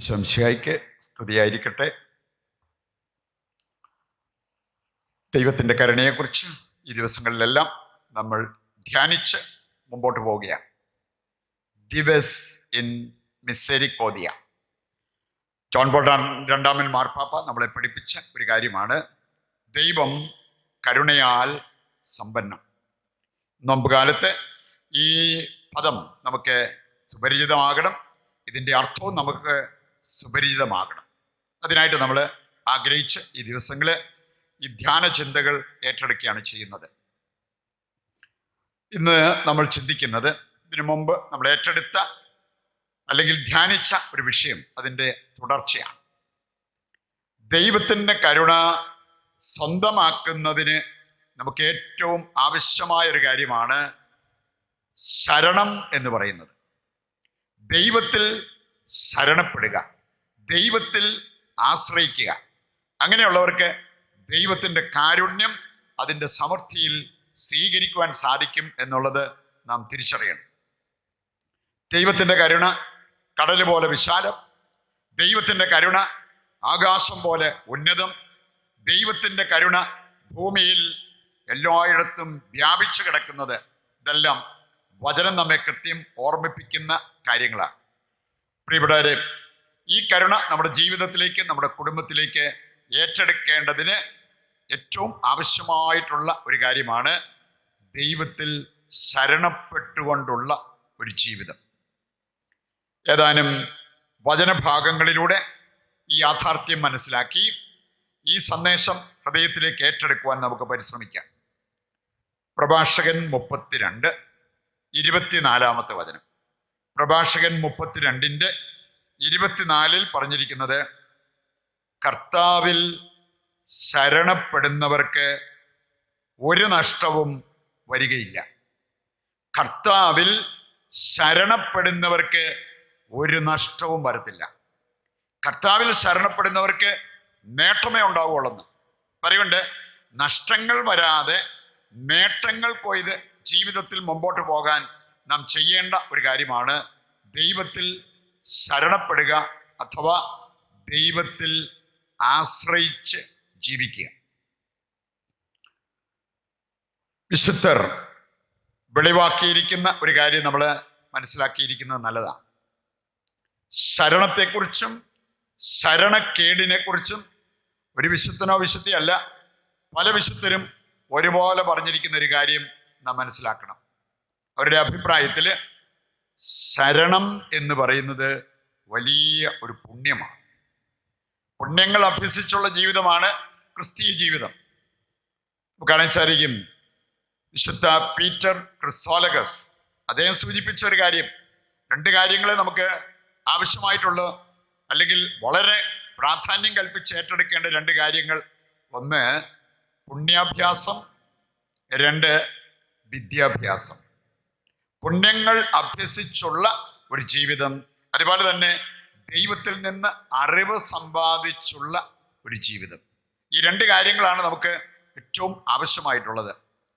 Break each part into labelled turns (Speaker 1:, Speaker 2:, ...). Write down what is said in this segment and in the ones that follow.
Speaker 1: ശംശിഹായിക്ക് സ്തുതിയായിരിക്കട്ടെ. ദൈവത്തിന്റെ കരുണയെക്കുറിച്ച് ഈ ദിവസങ്ങളിലെല്ലാം നമ്മൾ ധ്യാനിച്ച് മുമ്പോട്ട് പോവുകയാണ്. ദിവസ് ഇൻ മിസേരിക്കോദിയ ജോൺ ബോൾ രണ്ടാമൻ മാർപ്പാപ്പ നമ്മളെ പഠിപ്പിച്ച ഒരു കാര്യമാണ്. ദൈവം കരുണയാൽ സമ്പന്നം. നോമ്പുകാലത്ത് ഈ പദം നമുക്ക് സുപരിചിതമാകണം. ഇതിന്റെ അർത്ഥവും നമുക്ക് സുപരിചിതമാകണം. അതിനായിട്ട് നമ്മൾ ആഗ്രഹിച്ച് ഈ ദിവസങ്ങളിൽ ഈ ധ്യാന ചിന്തകൾ ഏറ്റെടുക്കുകയാണ് ചെയ്യുന്നത്. ഇന്ന് നമ്മൾ ചിന്തിക്കുന്നത് ഇതിനു മുമ്പ് നമ്മൾ ഏറ്റെടുത്ത അല്ലെങ്കിൽ ധ്യാനിച്ച ഒരു വിഷയം അതിന്റെ തുടർച്ചയാണ്. ദൈവത്തിന്റെ കരുണ സ്വന്തമാക്കുന്നതിന് നമുക്ക് ഏറ്റവും ആവശ്യമായ ഒരു കാര്യമാണ് ശരണം എന്ന് പറയുന്നത്. ദൈവത്തിൽ ശരണപ്പെടുക. ദൈവത്തിൽ ആശ്രയിക്കുക. അങ്ങനെയുള്ളവർക്ക് ദൈവത്തിന്റെ കാരുണ്യം അതിന്റെ സമൃദ്ധിയിൽ സ്വീകരിക്കുവാൻ സാധിക്കും എന്നുള്ളത് നാം തിരിച്ചറിയണം. ദൈവത്തിന്റെ കരുണ കടൽ പോലെ വിശാലം. ദൈവത്തിന്റെ കരുണ ആകാശം പോലെ ഉന്നതം. ദൈവത്തിന്റെ കരുണ ഭൂമിയിൽ എല്ലായിടത്തും വ്യാപിച്ചു കിടക്കുന്നത് ഇതെല്ലാം വചനം നമ്മെ കൃത്യം ഓർമ്മിപ്പിക്കുന്ന കാര്യങ്ങളാണ്. പ്രിയപ്പെട്ടവരെ ഈ കരുണ നമ്മുടെ ജീവിതത്തിലേക്ക് നമ്മുടെ കുടുംബത്തിലേക്ക് ഏറ്റെടുക്കേണ്ടതിന് ഏറ്റവും ആവശ്യമായിട്ടുള്ള ഒരു കാര്യമാണ് ദൈവത്തിൽ ശരണപ്പെട്ടുകൊണ്ടുള്ള ഒരു ജീവിതം. ഏതാനും വചനഭാഗങ്ങളിലൂടെ ഈ യാഥാർത്ഥ്യം മനസ്സിലാക്കി ഈ സന്ദേശം ഹൃദയത്തിലേക്ക് ഏറ്റെടുക്കുവാൻ നമുക്ക് പരിശ്രമിക്കാം. പ്രഭാഷകൻ മുപ്പത്തിരണ്ട് ഇരുപത്തിനാലാമത്തെ വചനം. പ്രഭാഷകൻ മുപ്പത്തിരണ്ടിന്റെ ഇരുപത്തിനാലിൽ പറഞ്ഞിരിക്കുന്നത് കർത്താവിൽ ശരണപ്പെടുന്നവർക്ക് ഒരു നഷ്ടവും വരികയില്ല. കർത്താവിൽ ശരണപ്പെടുന്നവർക്ക് ഒരു നഷ്ടവും വരത്തില്ല. കർത്താവിൽ ശരണപ്പെടുന്നവർക്ക് നേട്ടമേ ഉണ്ടാവുകയുള്ളെന്ന് പറയുണ്ട് നഷ്ടങ്ങൾ വരാതെ നേട്ടങ്ങൾ കൊയ്ത് ജീവിതത്തിൽ മുമ്പോട്ട് പോകാൻ നാം ചെയ്യേണ്ട ഒരു കാര്യമാണ് ദൈവത്തിൽ ശരണപ്പെടുക അഥവാ ദൈവത്തിൽ ആശ്രയിച്ച് ജീവിക്കുക. വിശുദ്ധർ വെളിവാക്കിയിരിക്കുന്ന ഒരു കാര്യം നമ്മൾ മനസ്സിലാക്കിയിരിക്കുന്നത് നല്ലതാണ്. ശരണത്തെക്കുറിച്ചും ശരണക്കേടിനെക്കുറിച്ചും ഒരു വിശുദ്ധനോ വിശുദ്ധിയല്ല പല വിശുദ്ധരും ഒരുപോലെ പറഞ്ഞിരിക്കുന്ന ഒരു കാര്യം നാം മനസ്സിലാക്കണം. അവരുടെ അഭിപ്രായത്തിൽ ശരണം എന്ന് പറയുന്നത് വലിയ ഒരു പുണ്യമാണ്. പുണ്യങ്ങൾ അഭ്യസിച്ചുള്ള ജീവിതമാണ് ക്രിസ്തീയ ജീവിതം. കാണാൻ സാധിക്കും. വിശുദ്ധ പീറ്റർ ക്രിസോലഗസ് അദ്ദേഹം സൂചിപ്പിച്ച ഒരു കാര്യം. രണ്ട് കാര്യങ്ങളെ നമുക്ക് ആവശ്യമായിട്ടുള്ള. അല്ലെങ്കിൽ വളരെ പ്രാധാന്യം കൽപ്പിച്ച് ഏറ്റെടുക്കേണ്ട രണ്ട് കാര്യങ്ങൾ. ഒന്ന് പുണ്യാഭ്യാസം രണ്ട് വിദ്യാഭ്യാസം. പുണ്യങ്ങൾ അഭ്യസിച്ചുള്ള ഒരു ജീവിതം. അതുപോലെ തന്നെ ദൈവത്തിൽ നിന്ന് അറിവ് സമ്പാദിച്ചുള്ള ഒരു ജീവിതം. ഈ രണ്ട് കാര്യങ്ങളാണ് നമുക്ക് ഏറ്റവും ആവശ്യമായിട്ടുള്ളത്.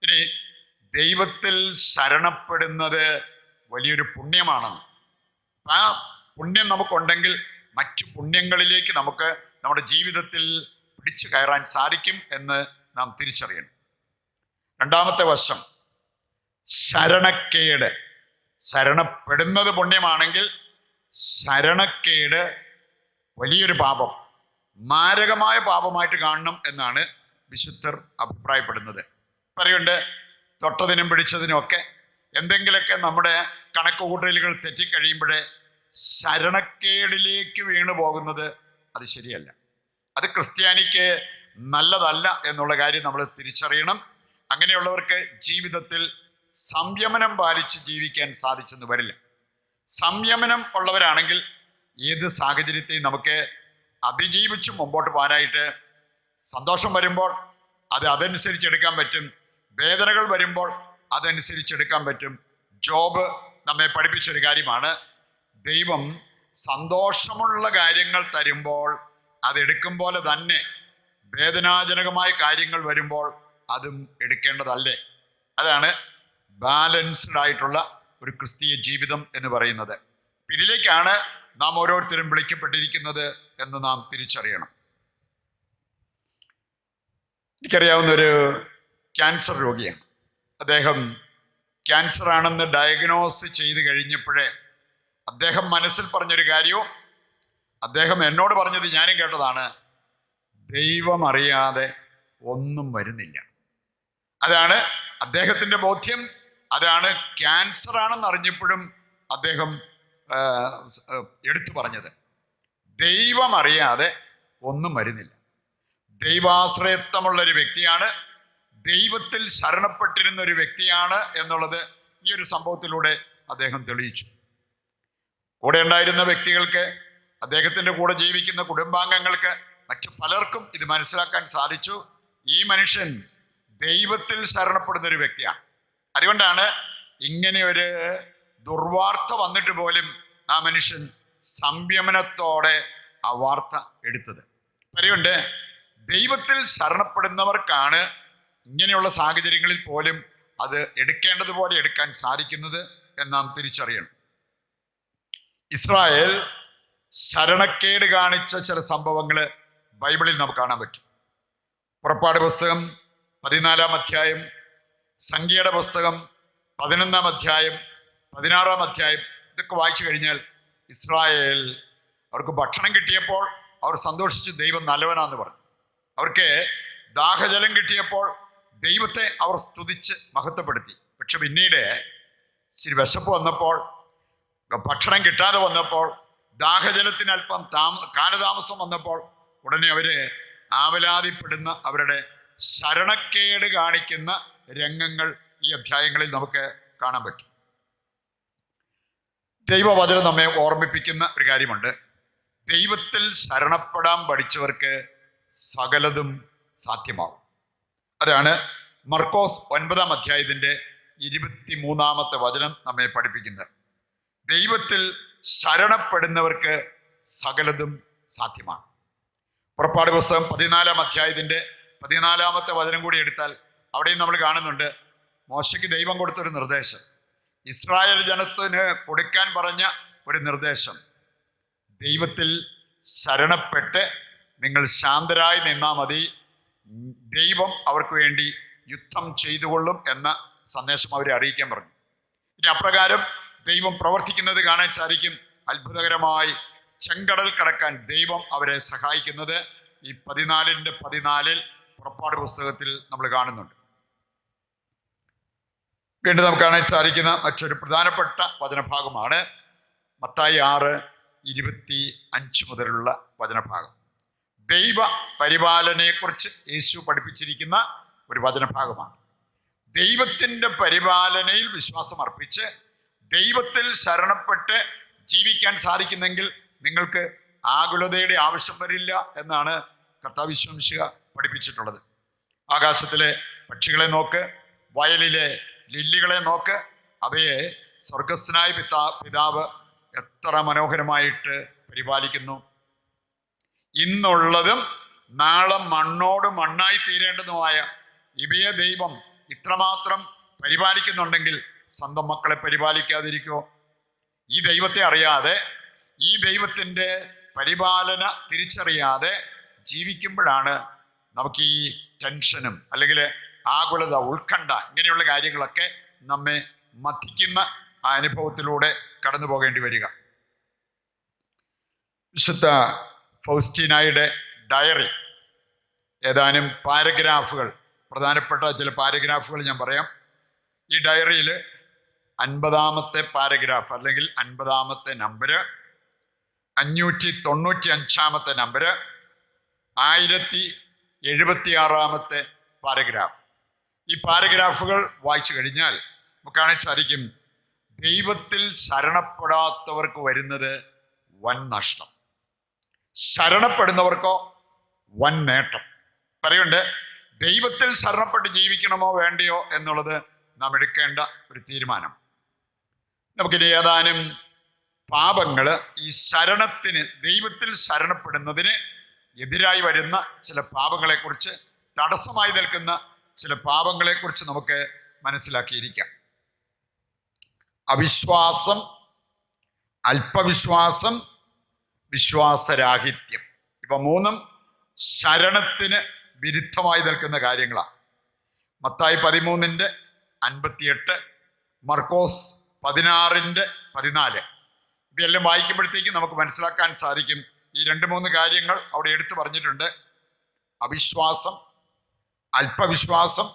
Speaker 1: ഇനി ദൈവത്തിൽ ശരണപ്പെടുന്നത് വലിയൊരു പുണ്യമാണെന്ന് ആ പുണ്യം നമുക്കുണ്ടെങ്കിൽ മറ്റു പുണ്യങ്ങളിലേക്ക് നമുക്ക് നമ്മുടെ ജീവിതത്തിൽ പിടിച്ചു കയറാൻ സാധിക്കും എന്ന് നാം തിരിച്ചറിയണം. രണ്ടാമത്തെ വശം ശരണക്കേട്. ശരണപ്പെടുന്നത് പുണ്യമാണെങ്കിൽ ശരണക്കേട് വലിയൊരു പാപം മാരകമായ പാപമായിട്ട് കാണണം എന്നാണ് വിശുദ്ധർ അഭിപ്രായപ്പെടുന്നത്. പറയുണ്ട് തൊട്ടതിനും പിടിച്ചതിനും ഒക്കെ എന്തെങ്കിലുമൊക്കെ നമ്മുടെ കണക്ക് കൂട്ടലുകൾ തെറ്റിക്കഴിയുമ്പോഴേ ശരണക്കേടിലേക്ക് വീണു പോകുന്നത് അത് ശരിയല്ല. അത് ക്രിസ്ത്യാനിക്ക് നല്ലതല്ല എന്നുള്ള കാര്യം നമ്മൾ തിരിച്ചറിയണം. അങ്ങനെയുള്ളവർക്ക് ജീവിതത്തിൽ സംയമനം പാലിച്ച് ജീവിക്കാൻ സാധിച്ചെന്ന് വരില്ല. സംയമനം ഉള്ളവരാണെങ്കിൽ ഏത് സാഹചര്യത്തെയും നമുക്ക് അതിജീവിച്ച് മുമ്പോട്ട് പോകാനായിട്ട് സന്തോഷം വരുമ്പോൾ അത് അതനുസരിച്ച് എടുക്കാൻ പറ്റും. വേദനകൾ വരുമ്പോൾ അതനുസരിച്ച് എടുക്കാൻ പറ്റും. ജോബ് നമ്മെ പഠിപ്പിച്ചൊരു കാര്യമാണ്. ദൈവം സന്തോഷമുള്ള കാര്യങ്ങൾ തരുമ്പോൾ അതെടുക്കും പോലെ തന്നെ വേദനാജനകമായ കാര്യങ്ങൾ വരുമ്പോൾ അതും എടുക്കേണ്ടതല്ലേ? അതാണ് ബാലൻസ്ഡ് ആയിട്ടുള്ള ഒരു ക്രിസ്തീയ ജീവിതം എന്ന് പറയുന്നത്. ഇതിലേക്കാണ് നാം ഓരോരുത്തരും വിളിക്കപ്പെട്ടിരിക്കുന്നത് എന്ന് നാം തിരിച്ചറിയണം. എനിക്കറിയാവുന്ന ഒരു ക്യാൻസർ രോഗിയാണ്. അദ്ദേഹം ക്യാൻസർ ആണെന്ന് ഡയഗ്നോസ് ചെയ്ത് കഴിഞ്ഞപ്പോഴേ അദ്ദേഹം മനസ്സിൽ പറഞ്ഞൊരു കാര്യവും അദ്ദേഹം എന്നോട് പറഞ്ഞത് ഞാനും കേട്ടതാണ് ദൈവം അറിയാതെ ഒന്നും വരുന്നില്ല. അതാണ് അദ്ദേഹത്തിന്റെ ബോധ്യം. അതാണ് ക്യാൻസർ ആണെന്ന് അറിഞ്ഞപ്പോഴും അദ്ദേഹം എടുത്തു പറഞ്ഞത്. ദൈവം അറിയാതെ ഒന്നും വരുന്നില്ല. ദൈവാശ്രയത്വമുള്ള ഒരു വ്യക്തിയാണ്. ദൈവത്തിൽ ശരണപ്പെട്ടിരുന്ന ഒരു വ്യക്തിയാണ് എന്നുള്ളത് ഈ ഒരു സംഭവത്തിലൂടെ അദ്ദേഹം തെളിയിച്ചു. കൂടെ ഉണ്ടായിരുന്ന വ്യക്തികൾക്ക് അദ്ദേഹത്തിന്റെ കൂടെ ജീവിക്കുന്ന കുടുംബാംഗങ്ങൾക്ക് മറ്റു പലർക്കും ഇത് മനസ്സിലാക്കാൻ സാധിച്ചു. ഈ മനുഷ്യൻ ദൈവത്തിൽ ശരണപ്പെടുന്ന ഒരു വ്യക്തിയാണ്. അതുകൊണ്ടാണ് ഇങ്ങനെ ഒരു ദുർവാർത്ത വന്നിട്ട് പോലും ആ മനുഷ്യൻ സംയമനത്തോടെ ആ വാർത്ത എടുത്തത്. പറയുണ്ട് ദൈവത്തിൽ ശരണപ്പെടുന്നവർക്കാണ് ഇങ്ങനെയുള്ള സാഹചര്യങ്ങളിൽ പോലും അത് എടുക്കേണ്ടതുപോലെ എടുക്കാൻ സാധിക്കുന്നത് എന്ന് നാം തിരിച്ചറിയണം. ഇസ്രായേൽ ശരണക്കേട് കാണിച്ച ചില സംഭവങ്ങൾ ബൈബിളിൽ നമുക്ക് കാണാൻ പറ്റും. പുറപ്പാട് പുസ്തകം പതിനാലാം അധ്യായം സംഖ്യയുടെ പുസ്തകം പതിനൊന്നാം അധ്യായം പതിനാറാം അധ്യായം ഇതൊക്കെ വായിച്ചു കഴിഞ്ഞാൽ ഇസ്രായേൽ അവർക്ക് ഭക്ഷണം കിട്ടിയപ്പോൾ അവർ സന്തോഷിച്ച് ദൈവം നല്ലവനാന്ന് പറഞ്ഞു. അവർക്ക് ദാഹജലം കിട്ടിയപ്പോൾ ദൈവത്തെ അവർ സ്തുതിച്ച് മഹത്വപ്പെടുത്തി. പക്ഷെ പിന്നീട് ഇച്ചിരി വിശപ്പ് വന്നപ്പോൾ ഭക്ഷണം കിട്ടാതെ വന്നപ്പോൾ ദാഹജലത്തിന് അല്പം താമ കാലതാമസം വന്നപ്പോൾ ഉടനെ അവർ ആവലാതിപ്പെടുന്ന അവരുടെ ശരണക്കേട് കാണിക്കുന്ന രംഗങ്ങൾ ഈ അധ്യായങ്ങളിൽ നമുക്ക് കാണാൻ പറ്റും. ദൈവവചനം നമ്മെ ഓർമ്മിപ്പിക്കുന്ന ഒരു കാര്യമുണ്ട്. ദൈവത്തിൽ ശരണപ്പെടാൻ പഠിച്ചവർക്ക് സകലതും സാധ്യമാകും. അതാണ് മർക്കോസ് ഒൻപതാം അധ്യായത്തിന്റെ ഇരുപത്തി മൂന്നാമത്തെ വചനം നമ്മെ പഠിപ്പിക്കുന്നത്. ദൈവത്തിൽ ശരണപ്പെടുന്നവർക്ക് സകലതും സാധ്യമാണ്. പുറപ്പാട് പുസ്തകം പതിനാലാം അധ്യായത്തിന്റെ പതിനാലാമത്തെ വചനം കൂടി എടുത്താൽ അവിടെയും നമ്മൾ കാണുന്നുണ്ട് മോശയ്ക്ക് ദൈവം കൊടുത്തൊരു നിർദ്ദേശം. ഇസ്രായേൽ ജനത്തിന് കൊടുക്കാൻ പറഞ്ഞ ഒരു നിർദ്ദേശം. ദൈവത്തിൽ ശരണപ്പെട്ട് നിങ്ങൾ ശാന്തരായി നിന്നാൽ മതി. ദൈവം അവർക്ക് വേണ്ടി യുദ്ധം ചെയ്തുകൊള്ളും എന്ന സന്ദേശം അവരെ അറിയിക്കാൻ പറഞ്ഞു. ഇനി അപ്രകാരം ദൈവം പ്രവർത്തിക്കുന്നത് കാണാൻ സാധിക്കും. അത്ഭുതകരമായി ചെങ്കടൽ കടക്കാൻ ദൈവം അവരെ സഹായിക്കുന്നത് ഈ പതിനാലിന്റെ പതിനാലിൽ പുറപ്പാട് പുസ്തകത്തിൽ നമ്മൾ കാണുന്നുണ്ട്. വീണ്ടും നമുക്ക് കാണാൻ സാധിക്കുന്ന മറ്റൊരു പ്രധാനപ്പെട്ട വചനഭാഗമാണ്. മത്തായി ആറ് ഇരുപത്തി അഞ്ച് മുതലുള്ള വചനഭാഗം. ദൈവ പരിപാലനയെക്കുറിച്ച് യേശു പഠിപ്പിച്ചിരിക്കുന്ന ഒരു വചനഭാഗമാണ്. ദൈവത്തിന്റെ പരിപാലനയിൽ വിശ്വാസം അർപ്പിച്ച് ദൈവത്തിൽ ശരണപ്പെട്ട് ജീവിക്കാൻ സാധിക്കുന്നെങ്കിൽ നിങ്ങൾക്ക് ആകുലതയുടെ ആവശ്യം വരില്ല എന്നാണ് കർത്താവ് വിശ്വംശിക പഠിപ്പിച്ചിട്ടുള്ളത്. ആകാശത്തിലെ പക്ഷികളെ നോക്ക് വയലിലെ ലില്ലികളെ നോക്ക്. അവയെ സ്വർഗസ്നായ പിതാ പിതാവ് എത്ര മനോഹരമായിട്ട് പരിപാലിക്കുന്നു. ഇന്നുള്ളതും നാളെ മണ്ണോട് മണ്ണായി തീരേണ്ടതുമായ ഇവയെ ദൈവം ഇത്രമാത്രം പരിപാലിക്കുന്നുണ്ടെങ്കിൽ സ്വന്തം മക്കളെ പരിപാലിക്കാതിരിക്കോ. ഈ ദൈവത്തെ അറിയാതെ ഈ ദൈവത്തിന്റെ പരിപാലന തിരിച്ചറിയാതെ ജീവിക്കുമ്പോഴാണ് നമുക്ക് ഈ ടെൻഷനും അല്ലെങ്കിൽ ആകുലത ഉത്കണ്ഠ ഇങ്ങനെയുള്ള കാര്യങ്ങളൊക്കെ നമ്മെ മതിക്കുന്ന ആ അനുഭവത്തിലൂടെ കടന്നു പോകേണ്ടി വരിക. വിശുദ്ധ ഫൗസ്റ്റീനായുടെ ഡയറി ഏതാനും പാരഗ്രാഫുകൾ പ്രധാനപ്പെട്ട ചില പാരഗ്രാഫുകൾ ഞാൻ പറയാം. ഈ ഡയറിയിൽ അൻപതാമത്തെ പാരഗ്രാഫ് അല്ലെങ്കിൽ അൻപതാമത്തെ നമ്പര് അഞ്ഞൂറ്റി തൊണ്ണൂറ്റി അഞ്ചാമത്തെ നമ്പര് ആയിരത്തി എഴുപത്തി ആറാമത്തെ പാരഗ്രാഫ്. ഈ പാരഗ്രാഫുകൾ വായിച്ചു കഴിഞ്ഞാൽ നമുക്ക് കാണാൻ സാധിക്കും ദൈവത്തിൽ ശരണപ്പെടാത്തവർക്ക് വരുന്നത് വൻ നഷ്ടം. ശരണപ്പെടുന്നവർക്കോ വൻ നേട്ടം. പറയുണ്ട് ദൈവത്തിൽ ശരണപ്പെട്ട് ജീവിക്കണമോ വേണ്ടയോ എന്നുള്ളത് നാം എടുക്കേണ്ട ഒരു തീരുമാനം. നമുക്കിനി ഏതാനും പാപങ്ങൾ ഈ ശരണത്തിന് ദൈവത്തിൽ ശരണപ്പെടുന്നതിന് എതിരായി വരുന്ന ചില പാപങ്ങളെക്കുറിച്ച് തടസ്സമായി നിൽക്കുന്ന ചില പാപങ്ങളെക്കുറിച്ച് നമുക്ക് മനസ്സിലാക്കിയിരിക്കാം. അവിശ്വാസം അല്പവിശ്വാസം വിശ്വാസരാഹിത്യം. ഇവ മൂന്നും ശരണത്തിന് വിരുദ്ധമായി നിൽക്കുന്ന കാര്യങ്ങളാണ് മത്തായി പതിമൂന്നിന്റെ അൻപത്തിയെട്ട് മർക്കോസ് പതിനാറിന്റെ പതിനാല്. ഇവയെല്ലാം വായിക്കുമ്പോഴത്തേക്കും നമുക്ക് മനസ്സിലാക്കാൻ സാധിക്കും. ഈ രണ്ട് മൂന്ന് കാര്യങ്ങൾ അവിടെ എടുത്തു പറഞ്ഞിട്ടുണ്ട്. അവിശ്വാസം അല്പവിശ്വാസം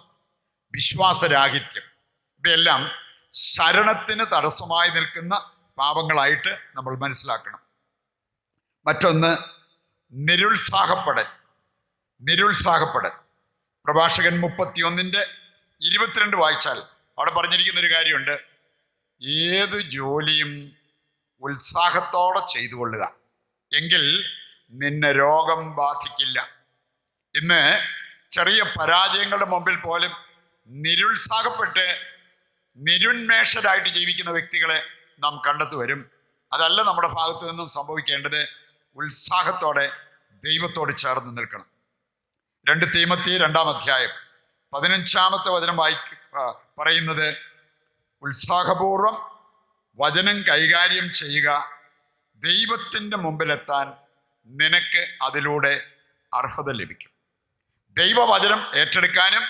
Speaker 1: വിശ്വാസരാഹിത്യം. ഇവയെല്ലാം ശരണത്തിന് തടസ്സമായി നിൽക്കുന്ന പാപങ്ങളായിട്ട് നമ്മൾ മനസ്സിലാക്കണം. മറ്റൊന്ന് നിരുത്സാഹപ്പെടൽ. നിരുത്സാഹപ്പെടൽ. പ്രഭാഷകൻ മുപ്പത്തിയൊന്നിന്റെ ഇരുപത്തിരണ്ട് വായിച്ചാൽ അവിടെ പറഞ്ഞിരിക്കുന്ന ഒരു കാര്യമുണ്ട്. ഏത് ജോലിയും ഉത്സാഹത്തോടെ ചെയ്തു കൊള്ളുക എങ്കിൽ നിന്നെ രോഗം ബാധിക്കില്ല. ഇന്ന് ചെറിയ പരാജയങ്ങളുടെ മുമ്പിൽ പോലും നിരുത്സാഹപ്പെട്ട് നിരുന്മേഷരായിട്ട് ജീവിക്കുന്ന വ്യക്തികളെ നാം കണ്ടെത്തു വരും. അതല്ല നമ്മുടെ ഭാഗത്തു നിന്നും സംഭവിക്കേണ്ടത് ഉത്സാഹത്തോടെ ദൈവത്തോട് ചേർന്ന് നിൽക്കണം. രണ്ട് തീമത്തി രണ്ടാം അധ്യായം പതിനഞ്ചാമത്തെ വചനം ആ, പറയുന്നത് ഉത്സാഹപൂർവം വചനം കൈകാര്യം ചെയ്യുക ദൈവത്തിന്റെ മുമ്പിലെത്താൻ നിനക്ക് അതിലൂടെ അർഹത ലഭിക്കും. ദൈവവചനം ഏറ്റെടുക്കാനും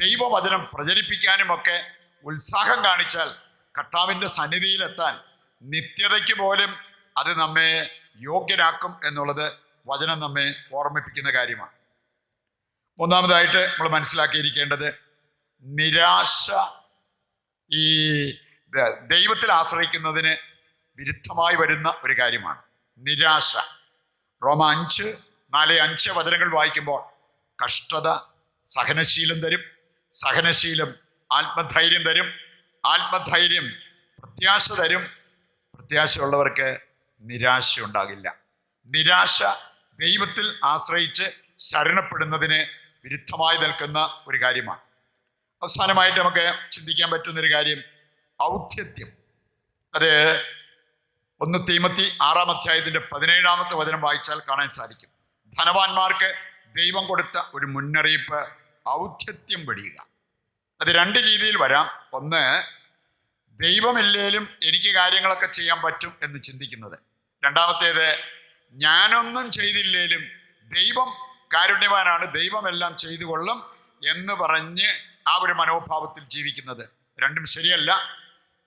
Speaker 1: ദൈവവചനം പ്രചരിപ്പിക്കാനും ഒക്കെ ഉത്സാഹം കാണിച്ചാൽ കർത്താവിന്റെ സന്നിധിയിലെത്താൻ നിത്യതയ്ക്ക് പോലും അത് നമ്മെ യോഗ്യരാക്കും എന്നുള്ളത് വചനം നമ്മെ ഓർമ്മിപ്പിക്കുന്ന കാര്യമാണ്. മൂന്നാമതായിട്ട് നമ്മൾ മനസ്സിലാക്കിയിരിക്കേണ്ടത് നിരാശ ഈ ദൈവത്തിൽ ആശ്രയിക്കുന്നതിന് വിരുദ്ധമായി വരുന്ന ഒരു കാര്യമാണ്. നിരാശ. റോമ അഞ്ച് നാല് അഞ്ച് വചനങ്ങൾ വായിക്കുമ്പോൾ കഷ്ടത സഹനശീലം തരും. സഹനശീലം ആത്മധൈര്യം തരും. ആത്മധൈര്യം പ്രത്യാശ തരും. പ്രത്യാശയുള്ളവർക്ക് നിരാശ ഉണ്ടാകില്ല. നിരാശ ദൈവത്തിൽ ആശ്രയിച്ച് ശരണപ്പെടുന്നതിന് വിരുദ്ധമായി നിൽക്കുന്ന ഒരു കാര്യമാണ്. അവസാനമായിട്ട് നമുക്ക് ചിന്തിക്കാൻ പറ്റുന്നൊരു കാര്യം ഔദ്ധ്യത്യം. അത് ഒന്ന് തീമത്തി ആറാം അധ്യായത്തിന്റെ പതിനേഴാമത്തെ വചനം വായിച്ചാൽ കാണാൻ സാധിക്കും. ധനവാന്മാർക്ക് ദൈവം കൊടുത്ത ഒരു മുന്നറിയിപ്പ് ഔദ്ധത്യം വെടിയുക അത് രണ്ട് രീതിയിൽ വരാം. ഒന്ന് ദൈവമില്ലേലും എനിക്ക് കാര്യങ്ങളൊക്കെ ചെയ്യാൻ പറ്റും എന്ന് ചിന്തിക്കുന്നത്. രണ്ടാമത്തേത് ഞാനൊന്നും ചെയ്തില്ലേലും ദൈവം കാരുണ്യവാനാണ് ദൈവമെല്ലാം ചെയ്തു കൊള്ളും എന്ന് പറഞ്ഞ് ആ ഒരു മനോഭാവത്തിൽ ജീവിക്കുന്നത് രണ്ടും ശരിയല്ല.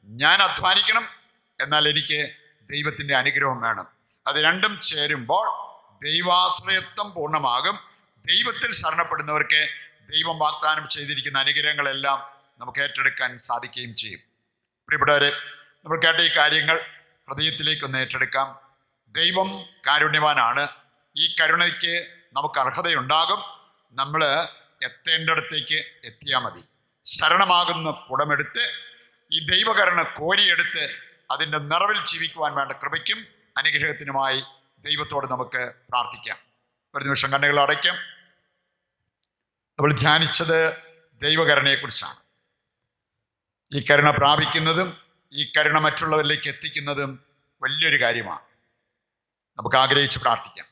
Speaker 1: ഞാൻ അധ്വാനിക്കണം എന്നാൽ എനിക്ക് ദൈവത്തിന്റെ അനുഗ്രഹം വേണം. അത് രണ്ടും ചേരുമ്പോൾ ദൈവാശ്രയത്വം പൂർണമാകും. ദൈവത്തിൽ ശരണപ്പെടുന്നവർക്ക് ദൈവം വാഗ്ദാനം ചെയ്തിരിക്കുന്ന അനുഗ്രഹങ്ങളെല്ലാം നമുക്ക് ഏറ്റെടുക്കാൻ സാധിക്കുകയും ചെയ്യും. പ്രിയപ്പെട്ടവരെ നമ്മൾ കേട്ട ഈ കാര്യങ്ങൾ ഹൃദയത്തിലേക്ക് ഒന്ന് ഏറ്റെടുക്കാം. ദൈവം കാരുണ്യവാനാണ്. ഈ കരുണയ്ക്ക് നമുക്ക് അർഹതയുണ്ടാകും. നമ്മൾ എത്തേണ്ടടത്തേക്ക് എത്തിയാൽ മതി. ശരണമാകുന്ന പുടമെടുത്ത് ഈ ദൈവകരണ കോരിയെടുത്ത് അതിന്റെ നിറവിൽ ജീവിക്കുവാൻ വേണ്ട കൃപയ്ക്കും അനുഗ്രഹത്തിനുമായി ദൈവത്തോട് നമുക്ക് പ്രാർത്ഥിക്കാം. ഒരു നിമിഷം കണ്ണുകൾ അടയ്ക്കാം. നമ്മൾ ധ്യാനിച്ചത് ദൈവകരുണയെക്കുറിച്ചാണ്. ഈ കരുണ പ്രാപിക്കുന്നതും ഈ കരുണ മറ്റുള്ളവരിലേക്ക് എത്തിക്കുന്നതും വലിയൊരു കാര്യമാണ്. നമുക്ക് ആഗ്രഹിച്ച് പ്രാർത്ഥിക്കാം.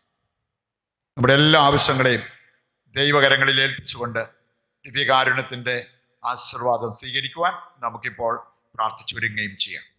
Speaker 1: നമ്മുടെ എല്ലാ ആവശ്യങ്ങളെയും ദൈവകരങ്ങളിൽ ഏൽപ്പിച്ചുകൊണ്ട് ദിവ്യകാരുണ്യത്തിന്റെ ആശീർവാദം സ്വീകരിക്കുവാൻ നമുക്കിപ്പോൾ പ്രാർത്ഥിച്ചൊരുങ്ങുകയും ചെയ്യാം.